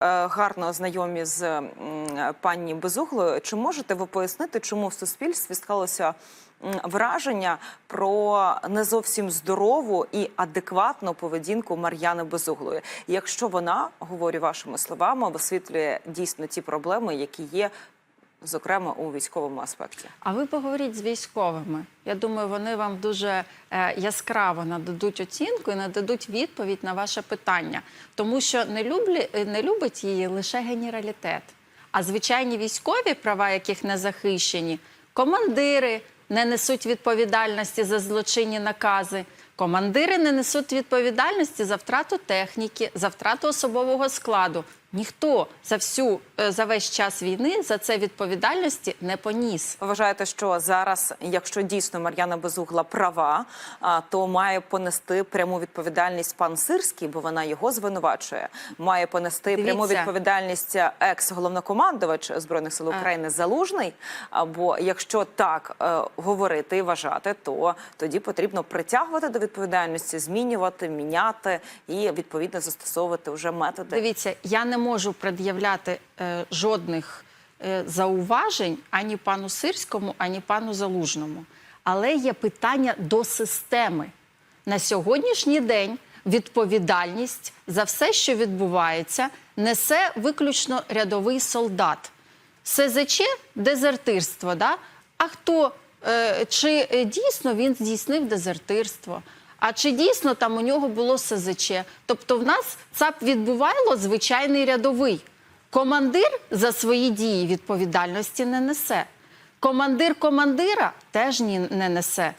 е, гарно знайомі з пані Безуглою. Чи можете ви пояснити, чому в суспільстві склалося враження про не зовсім здорову і адекватну поведінку Мар'яни Безуглої? Якщо вона, говорю вашими словами, висвітлює дійсно ті проблеми, які є, зокрема у військовому аспекті? А ви поговоріть з військовими. Я думаю, вони вам дуже е, яскраво нададуть оцінку і нададуть відповідь на ваше питання, тому що не, люблі, е, не любить її лише генералітет. А звичайні військові, права яких не захищені, командири не несуть відповідальності за злочинні накази. Командири не несуть відповідальності за втрату техніки, за втрату особового складу. Ніхто за всю е, за весь час війни за це відповідальності не поніс. Ви вважаєте, що зараз, якщо дійсно Мар'яна Безугла права, то має понести пряму відповідальність пан Сирський, бо вона його звинувачує. Має понести пряму відповідальність екс-головнокомандувач збройних сил України Залужний. А, Бо якщо так е, говорити і вважати, то тоді потрібно притягувати до відповідальності, змінювати, міняти і відповідно застосовувати вже методи. Дивіться, я не можу пред'являти е, жодних е, зауважень ані пану Сирському, ані пану Залужному. Але є питання до системи. На сьогоднішній день відповідальність за все, що відбувається, несе виключно рядовий солдат. СЗЧ дезертирство. Да? А хто е, чи е, дійсно він здійснив дезертирство? А чи дійсно там у нього було СЗЧ? Тобто, в нас ЦАП відбувайло звичайний рядовий. Командир за свої дії відповідальності не несе. Командир командира теж не несе.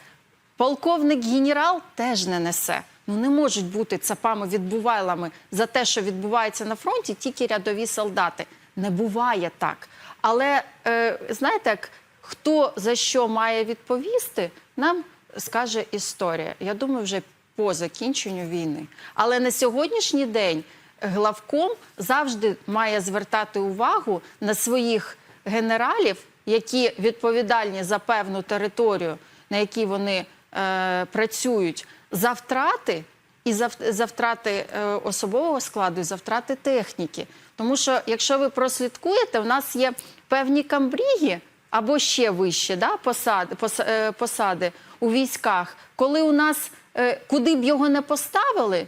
Полковник генерал теж не несе. Ну не можуть бути цапами відбувайлами за те, що відбувається на фронті, тільки рядові солдати. Не буває так. Але е, знаєте, як хто за що має відповісти, нам скаже історія. Я думаю, вже по закінченню війни. Але на сьогоднішній день главком завжди має звертати увагу на своїх генералів, які відповідальні за певну територію, на якій вони е, працюють, за втрати і за, за втрати е, особового складу, і за втрати техніки. Тому що, якщо ви прослідкуєте, у нас є певні камбріги або ще вище да, посади, е, посади у військах, коли у нас е, куди б його не поставили,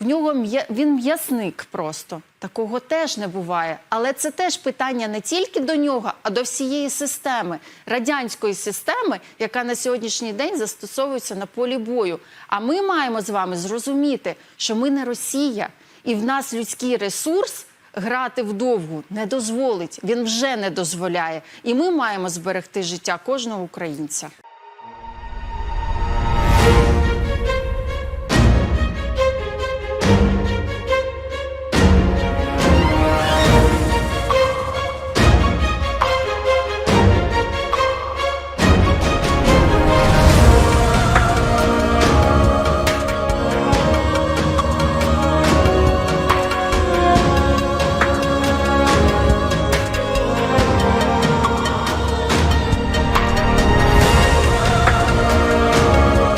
в нього м'я- він м'ясник просто. Такого теж не буває. Але це теж питання не тільки до нього, а до всієї системи, радянської системи, яка на сьогоднішній день застосовується на полі бою. А ми маємо з вами зрозуміти, що ми не Росія, і в нас людський ресурс. Грати вдовгу не дозволить, він вже не дозволяє, і ми маємо зберегти життя кожного українця.